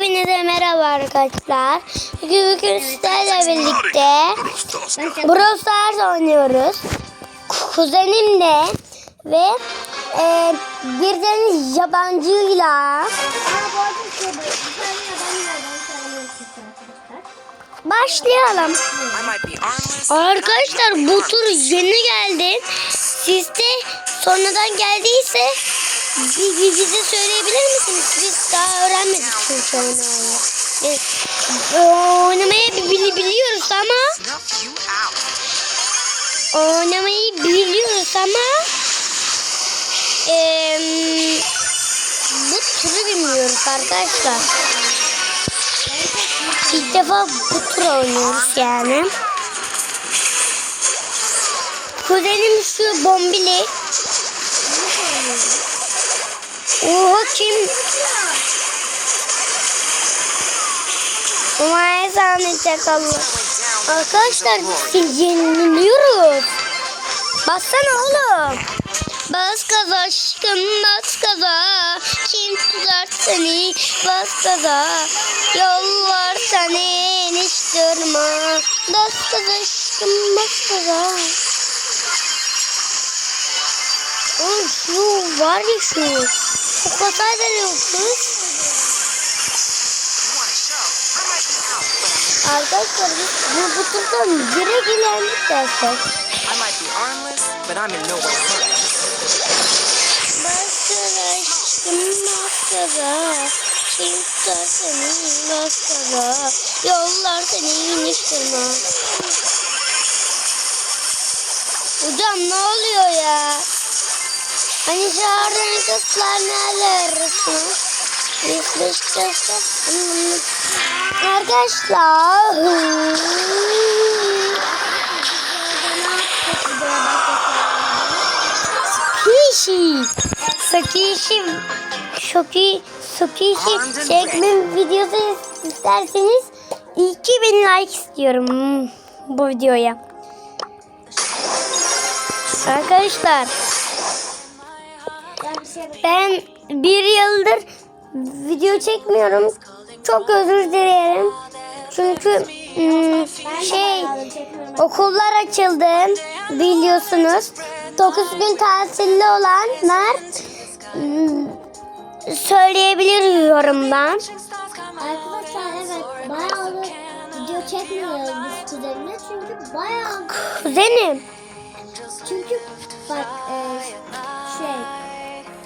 Hepinize merhaba arkadaşlar. Bugün bugün sizlerle birlikte Brawl Stars oynuyoruz. Kuzenimle ve e, bir tane yabancıyla başlayalım. Arkadaşlar bu tur yeni geldi. Sizde sonradan geldiyse bi- bi- bize söyleyebilir misiniz? Biz daha öğrenmedik çünkü oynamayı. E, oynamayı bili- biliyoruz ama oynamayı biliyoruz ama em, bu turu bilmiyoruz arkadaşlar. İlk defa bu tur oynuyoruz yani. Kuzenim şu bombili. Oha kim? Umay zannedecek Allah. Arkadaşlar biz yeniliyoruz. Bassana oğlum. Bas gaza aşkım bas gaza. Kim tutar seni bas gaza. Yollar seni hiç durma. Bas gaza aşkım bas gaza. Oğlum şu var ya şu. Kız. But I'm Arkadaşlar bu, bu turdan direkt ilerledik dersek. I might be armless, but I'm in no way hurt. Baskara aşkım baskara Kim tutar seni baskara Yollar seni iniştirme Hocam ne oluyor ya? Hani çağırdığın kızlar arasına? Biz Beşiktaş'ta Arkadaşlar Kişi Sakişi Şoki Sakişi çekme videosu isterseniz 2000 like istiyorum bu videoya. Arkadaşlar ben bir yıldır video çekmiyorum. Çok özür dilerim. Çünkü ım, şey okullar açıldı biliyorsunuz. 9 gün tatilli olanlar ım, söyleyebilir yorumdan. Arkadaşlar evet bayağı video çekmiyoruz biz kuzenimle çünkü bayağı Kuzenim çünkü bak e, şey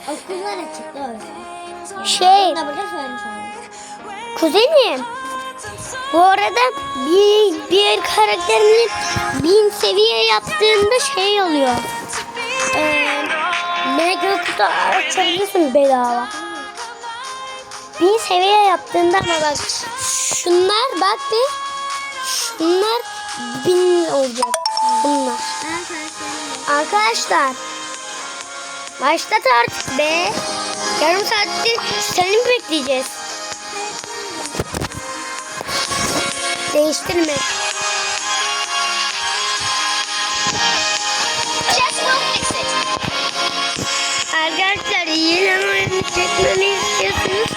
okullar açık doğru. şey kuzenim bu arada bir, bir karakterini bin seviye yaptığında şey oluyor. Ee, mega kutu açabilirsin bedava. Bin seviye yaptığında ama bak şunlar bak bir şunlar bin olacak bunlar. Arkadaşlar başlat artık be. Yarım saattir seni mi bekleyeceğiz? Değiştirme. Arkadaşlar yılan oyunu çekmemi istiyorsanız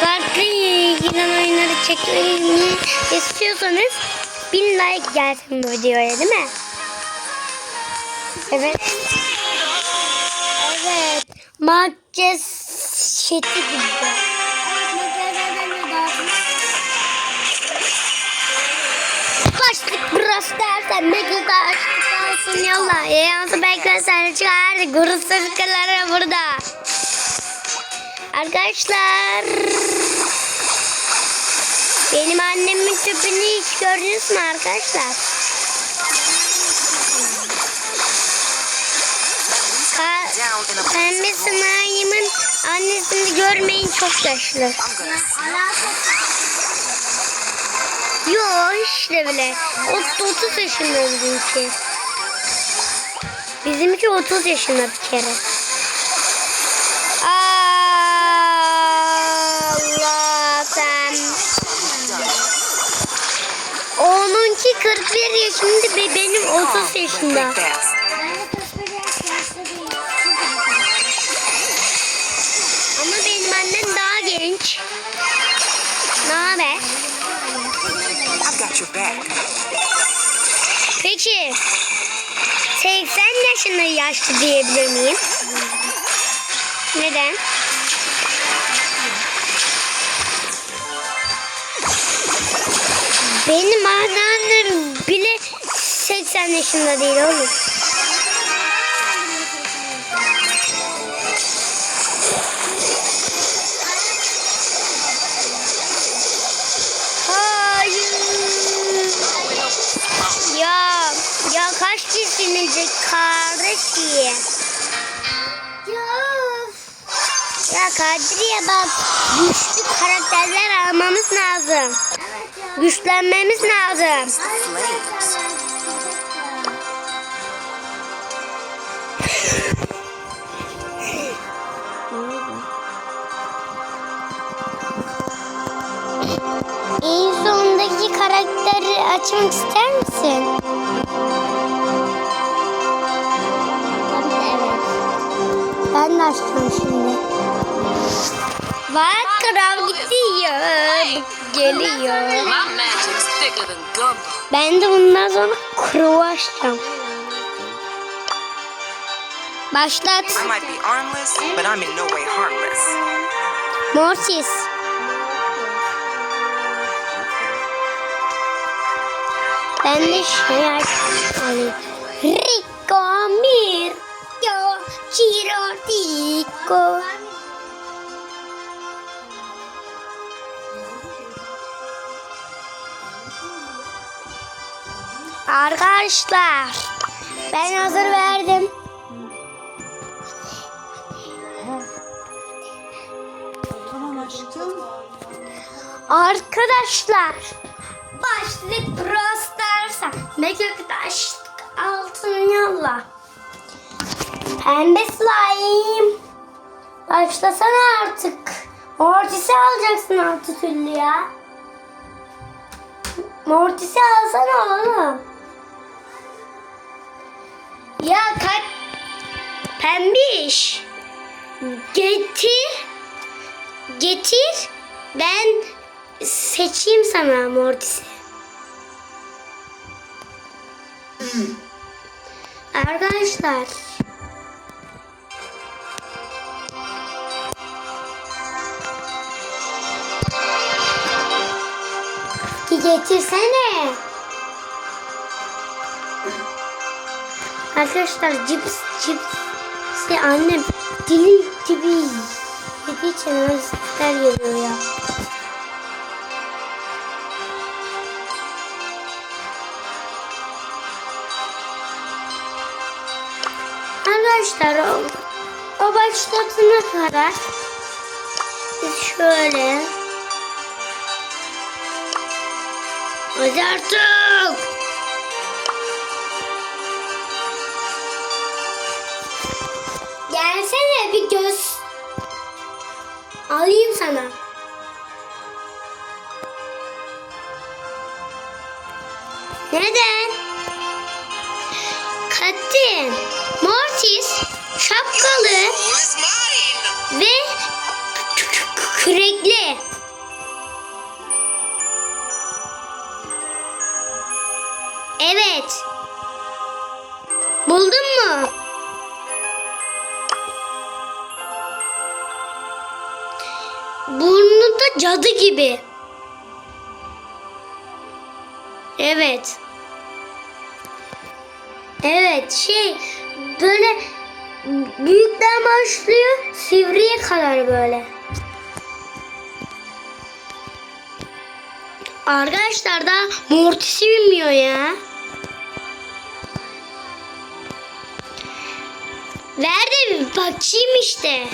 farklı yılan oyunları çekmemi istiyorsanız bin like gelsin bu videoya değil mi? Evet. Makyaj şeti gibi. Başlık burası dersen ne kadar açlık olsun yolla. Yayınsı beklersen çıkar. Kuru sırkaları burada. Arkadaşlar. Benim annemin tüpünü hiç gördünüz mü arkadaşlar? Pembe sınavımın annesini görmeyin çok yaşlı. Yo işte bile. O 30 yaşında bizimki. Bizimki 30 yaşında bir kere. Allah sen. Onunki 41 yaşında ve benim 30 yaşında. Peki 80 yaşında yaşlı diyebilir miyim? Neden? Benim anneannem bile 80 yaşında değil oğlum. Kişilecek kardeşim? Ya. Kadriye bak güçlü karakterler almamız lazım. Güçlenmemiz lazım. En sondaki karakteri açmak ister misin? Açacağım şimdi. Bak kral gidiyor. Geliyor. Ben de bundan sonra kuru açacağım. Başlat. Mortis. Ben de şey alayım. Rico Chirotiko. Arkadaşlar ben hazır verdim. Tamam aşkım. Arkadaşlar başlık prostars'a göktaş altın yolla. Pembe slime. Başlasana artık. Mortis'i alacaksın artık Hülya ya. Mortis'i alsana oğlum. Ya kaç pembiş. Getir. Getir. Ben seçeyim sana Mortis'i. Arkadaşlar. Bir getirsene. Arkadaşlar cips cips işte annem dili gibi yediği için sesler geliyor ya. Arkadaşlar o, o başlatana kadar biz şöyle Hadi artık. Gelsene bir göz alayım sana. Neden? Kattin, Mortis, şapkalı ve kürekli. Evet. Buldun mu? Burnu da cadı gibi. Evet. Evet şey böyle büyükten başlıyor sivriye kadar böyle. Arkadaşlar da mortisi bilmiyor ya. Ver de bakayım işte.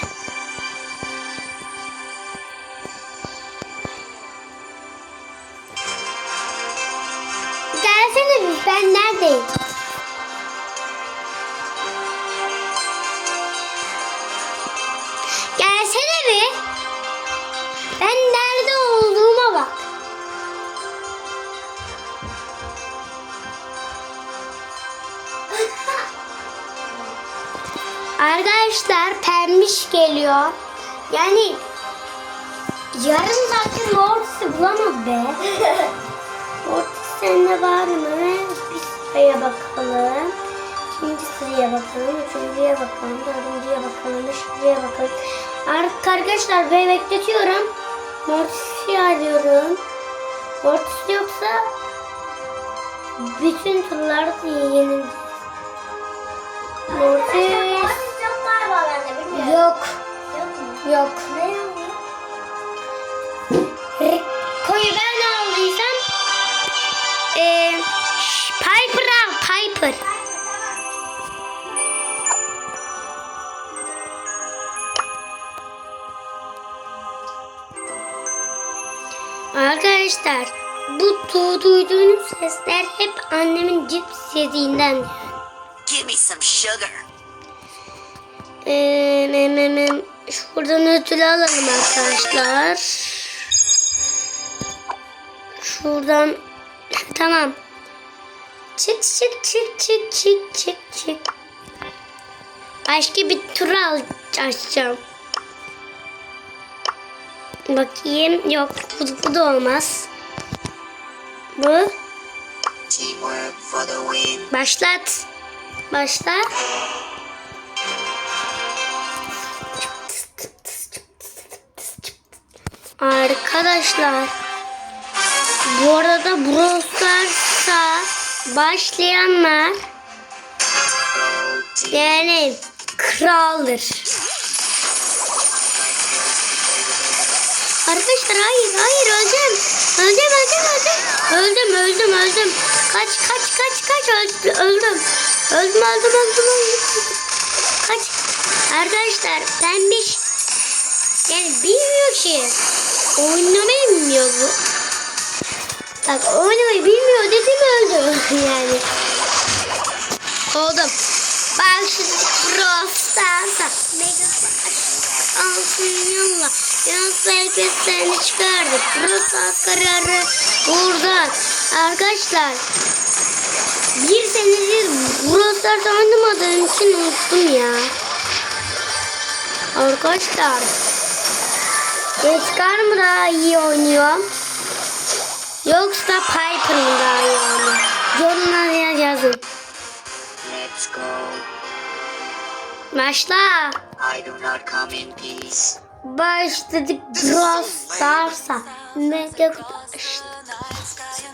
Arkadaşlar pembiş geliyor. Yani yarım saattir Mortis'i bulamadı be. Mortis sende var mı? Bir sıraya bakalım. İkinci sıraya bakalım. Üçüncüye bakalım. Dördüncüye bakalım. Beşinciye bakalım. Artık arkadaşlar ben bekletiyorum. Mortis'i arıyorum. Mortis yoksa bütün turlar yenileceğiz. Mortis yok. Yok mu? Yok. Ne yok? Koyu ben aldıysam eee Piper al Piper. Arkadaşlar bu du- duyduğunuz sesler hep annemin cips yediğinden. Give me some sugar. Ee, şuradan ödül alalım arkadaşlar. Şuradan tamam. Çık çık çık çık çık çık çık. Başka bir tur al açacağım. Bakayım yok bu, bu da olmaz. Bu başlat. Başla. Arkadaşlar bu arada Brawl başlayanlar yani kraldır. Arkadaşlar hayır hayır öleceğim. Öleceğim öleceğim öleceğim. Öldüm öldüm öldüm. Kaç kaç kaç kaç öldüm. Öldüm öldüm öldüm öldüm. öldüm. Kaç. Arkadaşlar pembiş yani bilmiyor ki. Oynamayı bilmiyor bu. Bak oynamayı bilmiyor dedim öldü yani. Oldum. Bak şu Frost'tansa Mega altın yolla Yunus belki seni çıkardı Frost'tan kararı buradan Arkadaşlar bir senedir Frost'tan oynamadığım için unuttum ya Arkadaşlar Edgar mı daha iyi oynuyor? Yoksa Piper mı daha iyi oynuyor? Yorumlara yazın. Let's go. Başla. I do not come in peace. Başladık Brawl Stars'a. Mega Flash.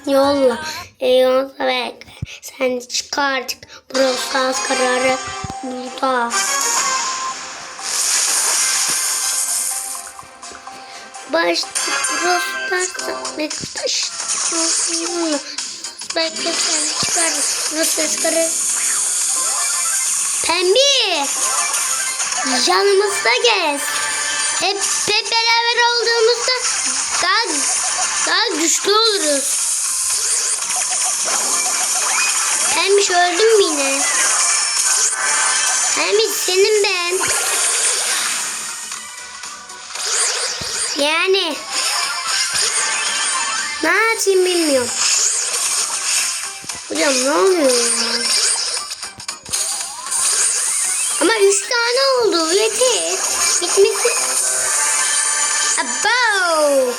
Yolla. Eyvallah bekle. Sen çıkardık. Brawl Stars kararı burada. Stars'a. Mega Flash. Yolla. Bekle sen. Brawl Stars kararı. Pembe. Yanımızda gez. Hep, hep beraber olduğumuzda daha, daha güçlü oluruz. Pembiş öldün mü yine? Pembiş senin ben. Yapayım bilmiyorum. Hocam ne oluyor ya? Ama üç tane oldu. Yeter. Bitmesi. Abo.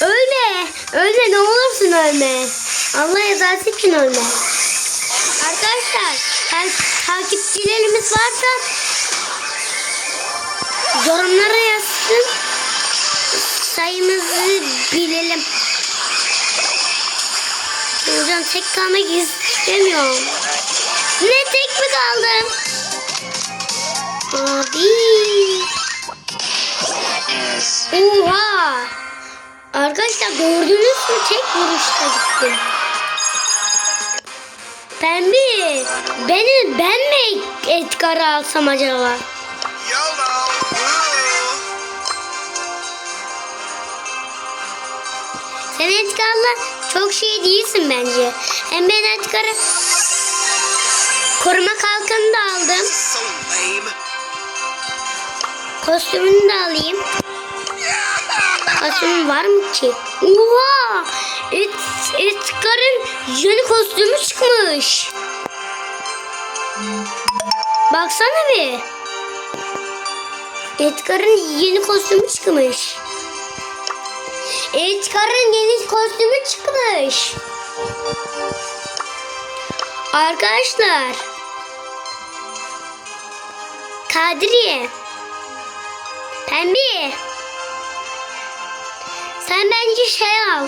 Ölme. Ölme ne olursun ölme. Allah rızası için ölme. Arkadaşlar ta- takipçilerimiz varsa yorumlara yazsın. Sayımızı bilelim. Hocam tek kalmak istemiyorum. Ne tek mi kaldım? Abi. Oha. Arkadaşlar gördünüz mü? Tek vuruşta gittim. Pembe. Beni ben mi Edgar'ı alsam acaba? YOLO. Sen Edgar'la çok şey değilsin bence. Hem ben Edgar'ı koruma kalkanını da aldım. Kostümünü de alayım. Kostümüm var mı ki? Oha! Edgar'ın yeni kostümü çıkmış. Baksana bir. Edgar'ın yeni kostümü çıkmış. Edgar'ın yeni kostümü çıkmış. Arkadaşlar. Kadriye. Pembe. Sen bence şey al.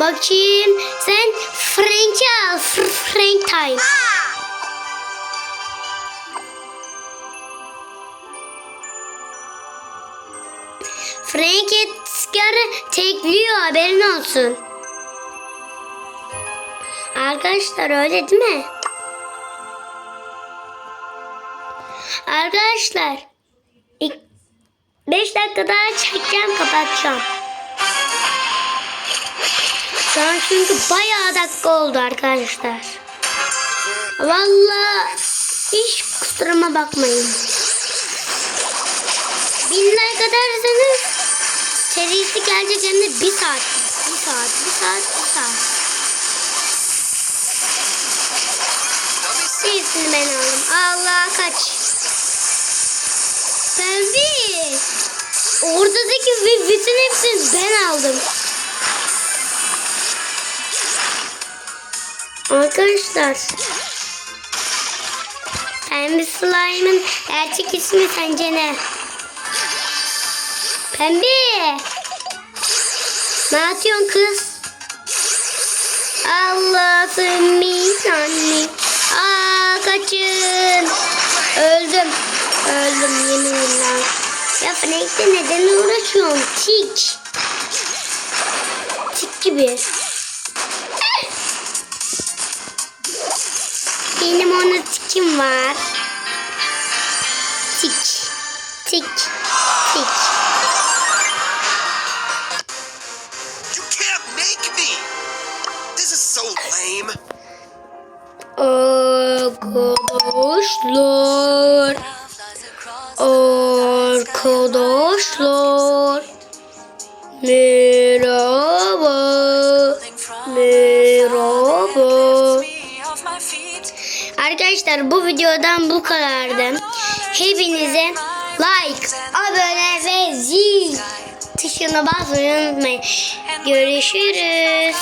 Bakayım. Sen Frank'i al. Frank time. Frank Edgar'ı tekliyor haberin olsun. Arkadaşlar öyle değil mi? Arkadaşlar 5 dakika daha çekeceğim kapatacağım. Şu an çünkü bayağı dakika oldu arkadaşlar. Vallahi hiç kusuruma bakmayın. Bin like atarsanız serisi gelecek hem de bir saat. Bir saat, bir saat, bir saat. Birisini ben aldım. Allah kaç. Pembe. Oradaki vi- bütün hepsini ben aldım. Arkadaşlar. Pembe slime'ın gerçek ismi sence ne? Pembe. Ne yapıyorsun kız? Allah'ım insanı. Aa kaçın. Öldüm. Öldüm yeminle. Ya Frank'te neden uğraşıyorum? Tik. Tik gibi. Benim ona tikim var. Tik. Tik. Arkadaşlar. Arkadaşlar. Merhaba. Merhaba. Arkadaşlar bu videodan bu kadardı. Hepinize like, abone ve zil tuşuna basmayı unutmayın. Görüşürüz.